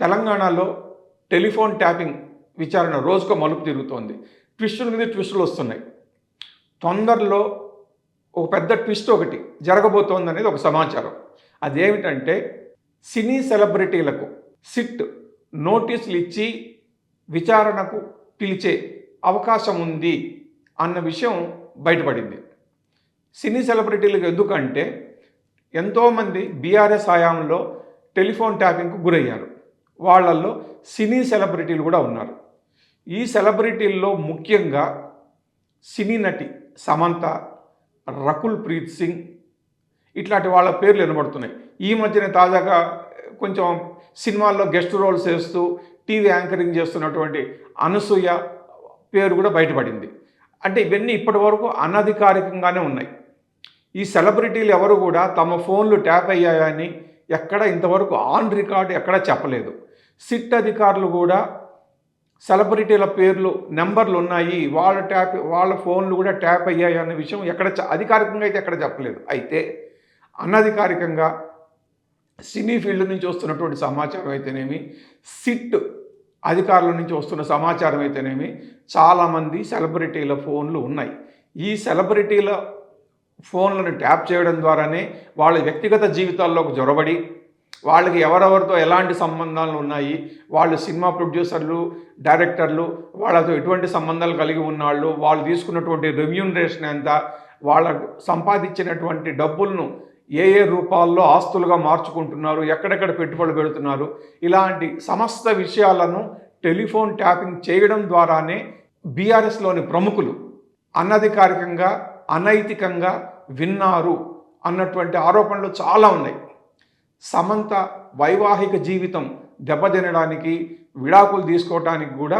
తెలంగాణలో telephone tapping విచారణ రోజుకో మలుపు తిరుగుతోంది. ట్విస్టుల మీద ట్విస్టులు వస్తున్నాయి. తొందరలో ఒక పెద్ద ట్విస్ట్ ఒకటి జరగబోతోంది అనేది ఒక సమాచారం. అదేమిటంటే సినీ సెలబ్రిటీలకు సిట్ నోటీసులు ఇచ్చి విచారణకు పిలిచే అవకాశం ఉంది అన్న విషయం బయటపడింది. సినీ సెలబ్రిటీలకు ఎందుకంటే ఎంతోమంది బీఆర్ఎస్ హయాంలో టెలిఫోన్ ట్యాపింగ్కు గురయ్యారు. వాళ్ళల్లో సినీ సెలబ్రిటీలు కూడా ఉన్నారు. ఈ సెలబ్రిటీల్లో ముఖ్యంగా సినీ నటి సమంత రకుల్ ప్రీత్ సింగ్ ఇట్లాంటి వాళ్ళ పేర్లు వినబడుతున్నాయి. ఈ మధ్యన తాజాగా కొంచెం సినిమాల్లో గెస్ట్ రోల్స్ చేస్తూ టీవీ యాంకరింగ్ చేస్తున్నటువంటి అనసూయ పేరు కూడా బయటపడింది. అంటే ఇవన్నీ ఇప్పటి వరకు అనధికారికంగానే ఉన్నాయి. ఈ సెలబ్రిటీలు ఎవరు కూడా తమ ఫోన్లు ట్యాప్ అయ్యాయని ఎక్కడ ఇంతవరకు ఆన్ రికార్డు ఎక్కడ చెప్పలేదు. సిట్ అధికారులు కూడా సెలబ్రిటీల పేర్లు నెంబర్లు ఉన్నాయి. వాళ్ళ ట్యాప్ వాళ్ళ ఫోన్లు కూడా ట్యాప్ అయ్యాయి అనే విషయం ఎక్కడ అధికారికంగా అయితే ఎక్కడ చెప్పలేదు. అయితే అనధికారికంగా సినీ ఫీల్డ్ నుంచి వస్తున్నటువంటి సమాచారం అయితేనేమి సిట్ అధికారుల నుంచి వస్తున్న సమాచారం అయితేనేమి చాలామంది సెలబ్రిటీల ఫోన్లు ఉన్నాయి. ఈ సెలబ్రిటీల ఫోన్లను ట్యాప్ చేయడం ద్వారానే వాళ్ళ వ్యక్తిగత జీవితాల్లోకి జొరబడి వాళ్ళకి ఎవరెవరితో ఎలాంటి సంబంధాలు ఉన్నాయి వాళ్ళు సినిమా ప్రొడ్యూసర్లు డైరెక్టర్లు వాళ్ళతో ఎటువంటి సంబంధాలు కలిగి ఉన్నాళ్ళు వాళ్ళు తీసుకున్నటువంటి రెమ్యూనరేషన్ ఎంత వాళ్ళ సంపాదించినటువంటి డబ్బులను ఏ ఏ రూపాల్లో ఆస్తులుగా మార్చుకుంటున్నారు ఎక్కడెక్కడ పెట్టుబడులు పెడుతున్నారు ఇలాంటి సమస్త విషయాలను టెలిఫోన్ ట్యాపింగ్ చేయడం ద్వారానే బీఆర్ఎస్లోని ప్రముఖులు అనధికారికంగా అనైతికంగా విన్నారు అన్నటువంటి ఆరోపణలు చాలా ఉన్నాయి. సమంత వైవాహిక జీవితం దెబ్బతినడానికి విడాకులు తీసుకోవటానికి కూడా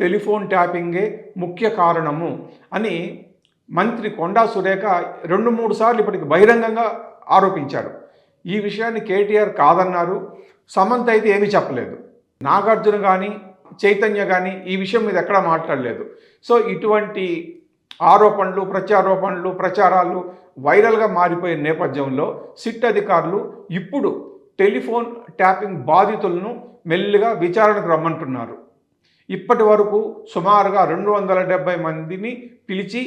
టెలిఫోన్ ట్యాపింగే ముఖ్య కారణము అని మంత్రి కొండా సురేఖ రెండు మూడు సార్లు ఇప్పటికి బహిరంగంగా ఆరోపించారు ఈ విషయాన్ని కేటీఆర్ కాదన్నారు. సమంత అయితే ఏమీ చెప్పలేదు. నాగార్జున కానీ చైతన్య కానీ ఈ విషయం మీద ఎక్కడా మాట్లాడలేదు. సో ఇటువంటి ఆరోపణలు ప్రత్యారోపణలు ప్రచారాలు వైరల్గా మారిపోయిన నేపథ్యంలో సిట్ అధికారులు ఇప్పుడు టెలిఫోన్ ట్యాపింగ్ బాధితులను మెల్లిగా విచారణకు రమ్మంటున్నారు. ఇప్పటి వరకు సుమారుగా రెండు వందల డెబ్బై మందిని పిలిచి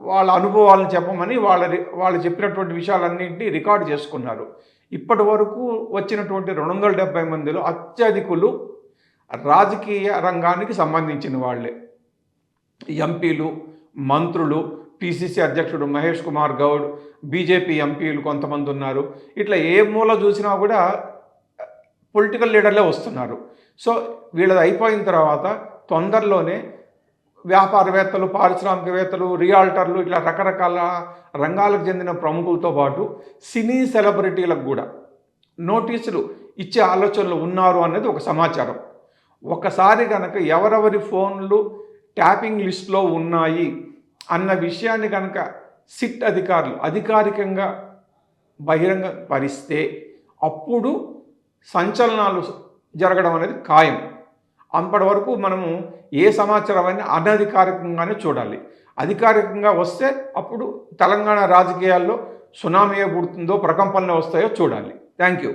వాళ్ళ అనుభవాలను చెప్పమని వాళ్ళ వాళ్ళు చెప్పినటువంటి విషయాలన్నింటినీ రికార్డు చేసుకున్నారు. ఇప్పటి వరకు వచ్చినటువంటి రెండు వందల డెబ్బై మందిలో అత్యధికులు రాజకీయ రంగానికి సంబంధించిన వాళ్ళే. ఎంపీలు మంత్రులు పిసిసి అధ్యక్షుడు మహేష్ కుమార్ గౌడ్ బీజేపీ ఎంపీలు కొంతమంది ఉన్నారు. ఇట్లా ఏ మూల చూసినా కూడా పొలిటికల్ లీడర్లే వస్తున్నారు. సో వీళ్ళది అయిపోయిన తర్వాత తొందరలోనే వ్యాపారవేత్తలు పారిశ్రామికవేత్తలు రియాల్టర్లు ఇట్లా రకరకాల రంగాలకు చెందిన ప్రముఖులతో పాటు సినీ సెలబ్రిటీలకు కూడా నోటీసులు ఇచ్చే ఆలోచనలు ఉన్నారు అనేది ఒక సమాచారం. ఒకసారి కనుక ఎవరెవరి ఫోన్లు ట్యాపింగ్ లిస్ట్లో ఉన్నాయి అన్న విషయాన్ని కనుక సిట్ అధికారులు అధికారికంగా బహిరంగ పరిస్తే అప్పుడు సంచలనాలు జరగడం అనేది ఖాయం. అంతటి వరకు మనము ఏ సమాచారాన్ని అనధికారికంగానే చూడాలి. అధికారికంగా వస్తే అప్పుడు తెలంగాణ రాజకీయాల్లో సునామీ పుడుతుందో ప్రకంపనలు వస్తాయో చూడాలి. Thank you